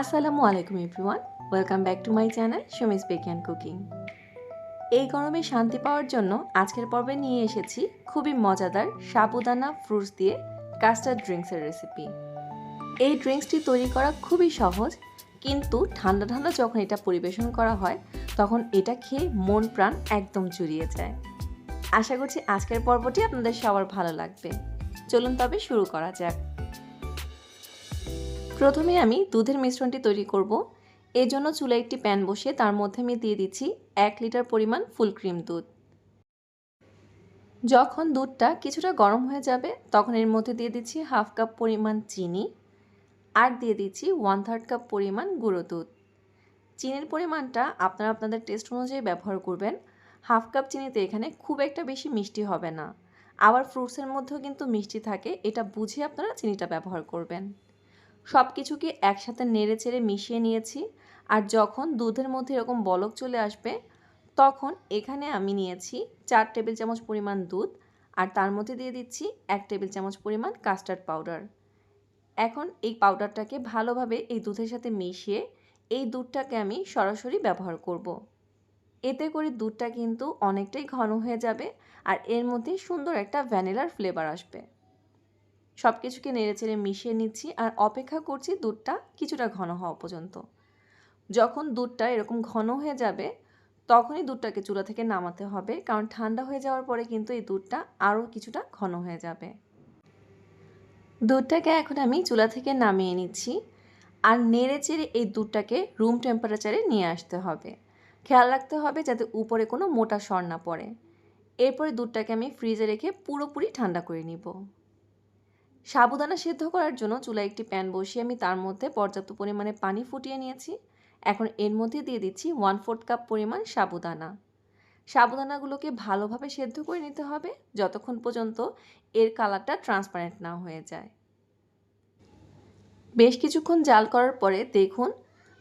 আসসালামু আলাইকুম, everyone. Welcome back to my channel Sumi's bake and cooking. এই গরমে শান্তি পাওয়ার জন্য আজকের পর্বে নিয়ে এসেছি খুবই মজাদার সাবুদানা ফ্রুটস দিয়ে কাস্টার্ড ড্রিঙ্কসের রেসিপি এই ড্রিঙ্কসটি তৈরি করা খুবই সহজ, কিন্তু ঠান্ডা ঠান্ডা যখন এটা পরিবেশন করা হয়, তখন এটা খেয়ে মন প্রাণ একদম জুড়িয়ে যায়। আশা করছি আজকের পর্বটি আপনাদের সবার ভালো লাগবে। চলুন তবে শুরু করা যাক। প্রথমে আমি দুধের মিশ্রণটি তৈরি করব। এর জন্য চুলে একটি প্যান বসিয়ে তার মধ্যে আমি দিয়ে দিচ্ছি এক লিটার পরিমাণ ফুল ক্রিম দুধ। যখন দুধটা কিছুটা গরম হয়ে যাবে, তখন এর মধ্যে দিয়ে দিচ্ছি হাফ কাপ পরিমাণ চিনি আর দিয়ে দিচ্ছি ওয়ান থার্ড কাপ পরিমাণ গুঁড়ো দুধ। চিনির পরিমাণটা আপনারা আপনাদের টেস্ট অনুযায়ী ব্যবহার করবেন। হাফ কাপ চিনিতে এখানে খুব একটা বেশি মিষ্টি হবে না। আবার ফ্রুটসের মধ্যেও কিন্তু মিষ্টি থাকে, এটা বুঝে আপনারা চিনিটা ব্যবহার করবেন। সব কিছুকে একসাথে নেড়ে চেড়ে মিশিয়ে নিয়েছি। আর যখন দুধের মধ্যে এরকম বলক চলে আসবে, তখন এখানে আমি নিয়েছি চার টেবিল চামচ পরিমাণ দুধ আর তার মধ্যে দিয়ে দিচ্ছি এক টেবিল চামচ পরিমাণ কাস্টার্ড পাউডার। এখন এই পাউডারটাকে ভালোভাবে এই দুধের সাথে মিশিয়ে এই দুধটাকে আমি সরাসরি ব্যবহার করব। এতে করে দুধটা কিন্তু অনেকটাই ঘন হয়ে যাবে আর এর মধ্যে সুন্দর একটা ভ্যানিলার ফ্লেভার আসবে। সব কিছুকে নেড়েচেড়ে মিশিয়ে নিচ্ছি আর অপেক্ষা করছি দুধটা কিছুটা ঘন হওয়া পর্যন্ত। যখন দুধটা এরকম ঘন হয়ে যাবে, তখনই দুধটাকে চুলা থেকে নামাতে হবে, কারণ ঠান্ডা হয়ে যাওয়ার পরে কিন্তু এই দুধটা আরও কিছুটা ঘন হয়ে যাবে। দুধটাকে এখন আমি চুলা থেকে নামিয়ে নিচ্ছি আর নেড়ে চেড়ে এই দুধটাকে রুম টেম্পারেচারে নিয়ে আসতে হবে। খেয়াল রাখতে হবে যাতে উপরে কোনো মোটা সর না পড়ে। এরপরে দুধটাকে আমি ফ্রিজে রেখে পুরোপুরি ঠান্ডা করে নিব। সাবুদানা সেদ্ধ করার জন্য চুলায় একটি প্যান বসিয়ে আমি তার মধ্যে পর্যাপ্ত পরিমাণে পানি ফুটিয়ে নিয়েছি। এখন এর মধ্যে দিয়ে দিচ্ছি ওয়ান ফোর্থ কাপ পরিমাণ সাবুদানা। সাবুদানাগুলোকে ভালোভাবে সেদ্ধ করে নিতে হবে যতক্ষণ পর্যন্ত এর কালারটা ট্রান্সপারেন্ট না হয়ে যায়। বেশ কিছুক্ষণ জাল করার পরে দেখুন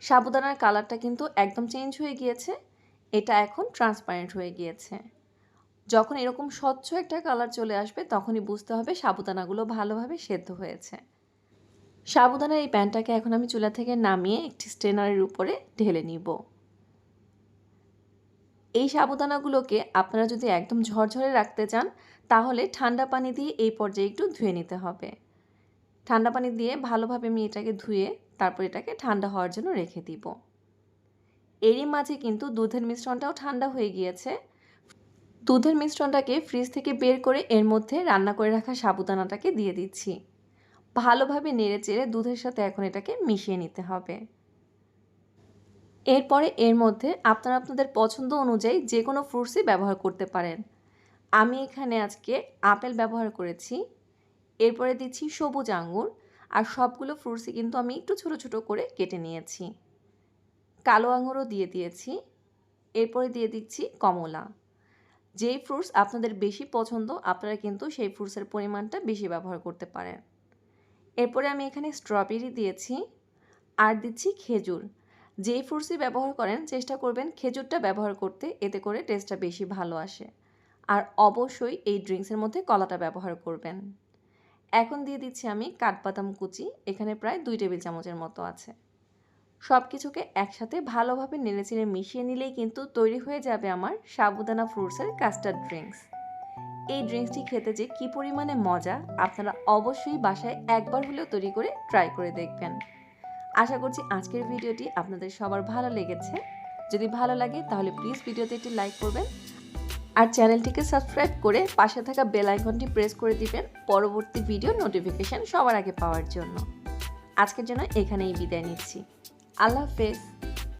সাবুদানার কালারটা কিন্তু একদম চেঞ্জ হয়ে গিয়েছে। এটা এখন ট্রান্সপারেন্ট হয়ে গিয়েছে। যখন এরকম স্বচ্ছ একটা কালার চলে আসবে, তখনই বুঝতে হবে সাবুদানাগুলো ভালোভাবে সেদ্ধ হয়েছে। সাবুদানার এই প্যানটাকে এখন আমি চুলা থেকে নামিয়ে একটি স্ট্রেনারের উপরে ঢেলে নিব। এই সাবুদানাগুলোকে আপনারা যদি একদম ঝরঝরে রাখতে চান, তাহলে ঠান্ডা পানি দিয়ে এই পর্যায়ে একটু ধুয়ে নিতে হবে। ঠান্ডা পানি দিয়ে ভালোভাবে আমি এটাকে ধুয়ে তারপর এটাকে ঠান্ডা হওয়ার জন্য রেখে দিব। এরই মাঝে কিন্তু দুধের মিশ্রণটাও ঠান্ডা হয়ে গিয়েছে। দুধের মিশ্রণটাকে ফ্রিজ থেকে বের করে এর মধ্যে রান্না করে রাখা সাবুদানাটাকে দিয়ে দিচ্ছি। ভালোভাবে নেড়ে চেড়ে দুধের সাথে এখন এটাকে মিশিয়ে নিতে হবে। এরপরে এর মধ্যে আপনারা আপনাদের পছন্দ অনুযায়ী যে কোনো ফ্রুটসই ব্যবহার করতে পারেন। আমি এখানে আজকে আপেল ব্যবহার করেছি, এরপরে দিচ্ছি সবুজ আঙ্গুর আর সবগুলো ফ্রুটসই কিন্তু আমি একটু ছোট ছোট করে কেটে নিয়েছি। কালো আঙুরও দিয়ে দিয়েছি, এরপরে দিয়ে দিচ্ছি কমলা। যেই ফ্রুটস আপনাদের বেশি পছন্দ, আপনারা কিন্তু সেই ফ্রুটসের পরিমাণটা বেশি ব্যবহার করতে পারেন। এরপরে আমি এখানে স্ট্রবেরি দিয়েছি আর দিচ্ছি খেজুর। যেই ফ্রুটসই ব্যবহার করেন, চেষ্টা করবেন খেজুরটা ব্যবহার করতে, এতে করে টেস্টটা বেশি ভালো আসে। আর অবশ্যই এই ড্রিঙ্কসের মধ্যে কলাটা ব্যবহার করবেন। এখন দিয়ে দিচ্ছি আমি কাঠবাদাম কুচি, এখানে প্রায় দুই টেবিল চামচের মতো আছে। সব কিছুকে একসাথে ভালোভাবে নেড়েচেড়ে মিশিয়ে নিলেই কিন্তু তৈরি হয়ে যাবে আমার সাবুদানা ফ্রুটসের কাস্টার্ড ড্রিঙ্কস। এই ড্রিঙ্কসটি খেতে যে কী পরিমাণে মজা, আপনারা অবশ্যই বাসায় একবার হলেও তৈরি করে ট্রাই করে দেখবেন। আশা করছি আজকের ভিডিওটি আপনাদের সবার ভালো লেগেছে। যদি ভালো লাগে তাহলে প্লিজ ভিডিওতে একটি লাইক করবেন আর চ্যানেলটিকে সাবস্ক্রাইব করে পাশে থাকা বেল আইকনটি প্রেস করে দিবেন পরবর্তী ভিডিও নোটিফিকেশান সবার আগে পাওয়ার জন্য। আজকের জন্য এখানেই বিদায় নিচ্ছি। আল্লাহ হাফেজ।